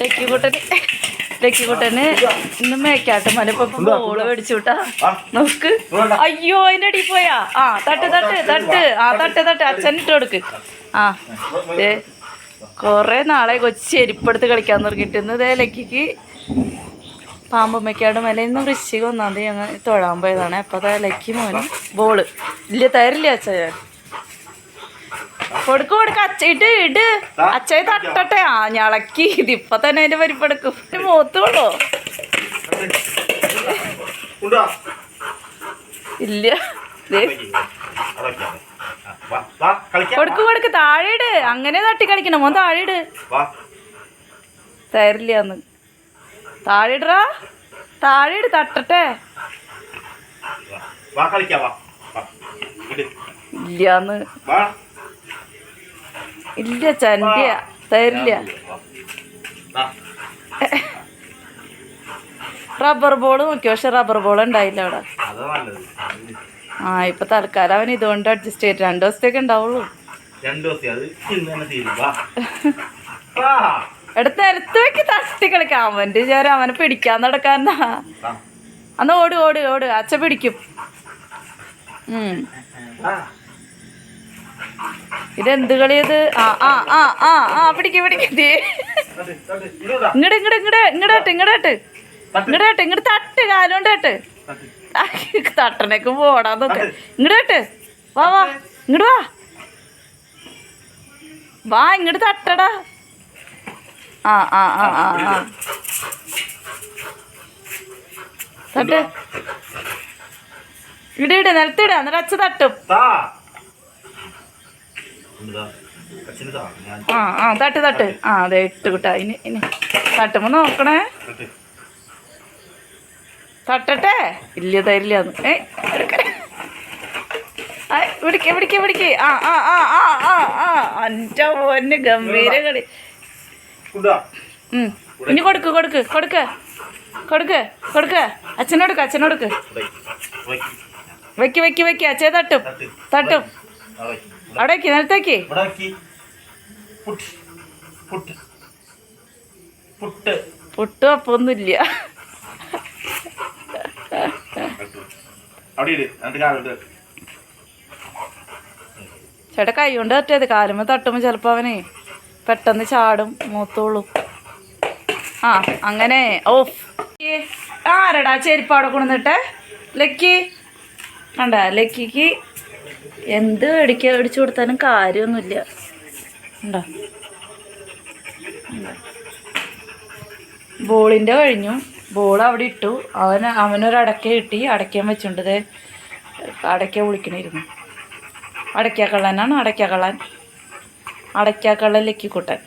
ലക്കിക്കുട്ടന് ലക്കിക്കുട്ടന് ഇന്ന് മേക്കാട്ട് മലപ്പോ ബോൾ മേടിച്ചു വിട്ടാ നോക്ക്. അയ്യോ അതിന്റെ അടി പോയാ. ആ തട്ട് തട്ട് തട്ട്. ആ തട്ട് തട്ട്. അച്ഛൻ ഇട്ട് കൊടുക്ക്. ആ കൊറേ നാളെ കൊച്ചി ചെരുപ്പെടുത്ത് കളിക്കാൻ തുടങ്ങിയിട്ട്. ഇന്ന് ഇതേ ലക്കിക്ക് പാമ്പമ്മയ്ക്കാട് മലയിൽ നിന്ന് വൃശ്ചിക ഒന്നാം തീയതി ഞങ്ങൾ തൊഴാൻ പോയതാണ്. അപ്പോൾ അതാ ലക്കി മോനും ബോൾ ഇല്ല തരില്ല അച്ഛൻ ഞാൻ. കൊടുക്ക് കൊടുക്ക അച്ഛ ഇട്ട് ഇട്. അച്ഛയെ തട്ടട്ടെ. ആ ഞളക്കി ഇതിപ്പൊ തന്നെ അതിന്റെ പരിപ്പെടുക്കും മൂത്തുള്ളൂ ഇല്ല. കൊടുക്ക് കൊടുക്ക്. താഴെ ഇട്. അങ്ങനെ തട്ടി കളിക്കണം. മോൻ താഴെ ഇട്. വാ. താഴെടാ താഴെ ഇടറാ. താഴെ ഇട് തട്ടട്ടെ. ഇല്ലാന്ന്. വാ. ഇല്ല ചന്റിയ തരില്ല. റബ്ബർ ബോൾ നോക്കി പക്ഷെ റബ്ബർ ബോൾ ഉണ്ടായില്ല അവിടെ. ആ ഇപ്പൊ തൽക്കാലം അവൻ ഇതുകൊണ്ട് അഡ്ജസ്റ്റ് ചെയ്ത് രണ്ടു ദിവസത്തേക്ക് ഉണ്ടാവുള്ളൂ. എടുത്ത് എടുത്ത് വെക്കി തട്ടി കളിക്കാം. അവന്റെ വിചാരം അവനെ പിടിക്കാൻ നടക്കാന്നാ. അന്ന് ഓട് ഓട് ഓട്. അച്ഛ പിടിക്കും. ഉം. ഇതെന്ത് കളിയത്? ആ ആ ആ ആ ആ പിടിക്ക് പിടിക്ക്. ഇങ്ങട് ഇങ്ങട് ഇങ്ങട് ഇങ്ങടട്ട് ഇങ്ങടട്ട്. ഇങ്ങടട്ട് ഇങ്ങട് തട്ട് കാലുകൊണ്ട് തട്ട്. പോടാ തട്ടനേക്ക് പോടാൻ നോക്ക ഇങ്ങടട്ട്. വാ വാ ഇങ്ങട് വാ. വാ ഇങ്ങട് തട്ടടാ. ആ ആ ആ ആ ആ. തട്ട്. ഇട ഇട നിലത്തിട. എന്നിട്ട് അച്ഛ തട്ടും താ. ഇതാ. അച്ഛന് താ. ഞാൻ ആ ആ തട്ട് തട്ട്. ആ അതെ ഇട്ട് കിട്ടാ ഇനി ഇനി. തട്ടുമ്പോ നോക്കണേ. തട്ട്. തട്ടട്ടെ? ഇല്ല തരില്ല ഏ പിടിക്ക് പിടിക്ക് പിടിക്ക്. ആ ആ ആ ആ ആ ആ. അന്റെ മോന് ഗംഭീര കളി. ഇനി കൊടുക്ക് കൊടുക്ക് കൊടുക്ക്. കൊടുക്ക് കൊടുക്ക്. അച്ഛനോടുക്ക് അച്ഛനോടുക്ക്. വെക്ക് വെക്ക് വെക്ക്. അച്ഛേ തട്ടും. തട്ട്. തട്ടും ആ, വയ്ക്ക്. ഇവിടെ. അവിടെ വെക്ക് നിലത്തേക്ക് പുട്ട്. അപ്പൊന്നുമില്ല ചേട്ടാ കൈ കൊണ്ട് തട്ടിയത് കാലുമ്പ തട്ടുമ്പോ ചെലപ്പോ അവനെ പെട്ടെന്ന് ചാടും മൂത്തോളും. ആ അങ്ങനെ. ഓഫ്. ആരടാ ചെരുപ്പ് അവിടെ കൊണ്ടുവന്നിട്ടെ? ലക്കി. കണ്ട ലക്കിക്ക് എന്ത് മേടിക്ക? മേടിച്ചു കൊടുത്താലും കാര്യമൊന്നുമില്ല. കണ്ടോ ബോളിന്റെ കഴിഞ്ഞു. ബോൾ അവിടെ ഇട്ടു. അവൻ അവനൊരു അടക്ക കിട്ടി. അടയ്ക്കാൻ വെച്ചുകൊണ്ട് ദേ അടയ്ക്ക വിളിക്കണിരുന്നു. അടയ്ക്കാക്കള്ളനാണ് അടയ്ക്കാക്കള്ളൻ അടയ്ക്കാക്കള്ളൻ ലക്കിക്കുട്ടൻ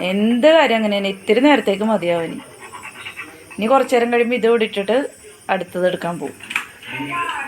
എന്ത് കാര്യം അങ്ങനെ ഇത്തിരി നേരത്തേക്ക് മതിയാവനി ഇനി. കുറച്ചു നേരം കഴിയുമ്പോൾ ഇത് ഓടിട്ടിട്ട് അടുത്തത് എടുക്കാൻ പോകും Yeah.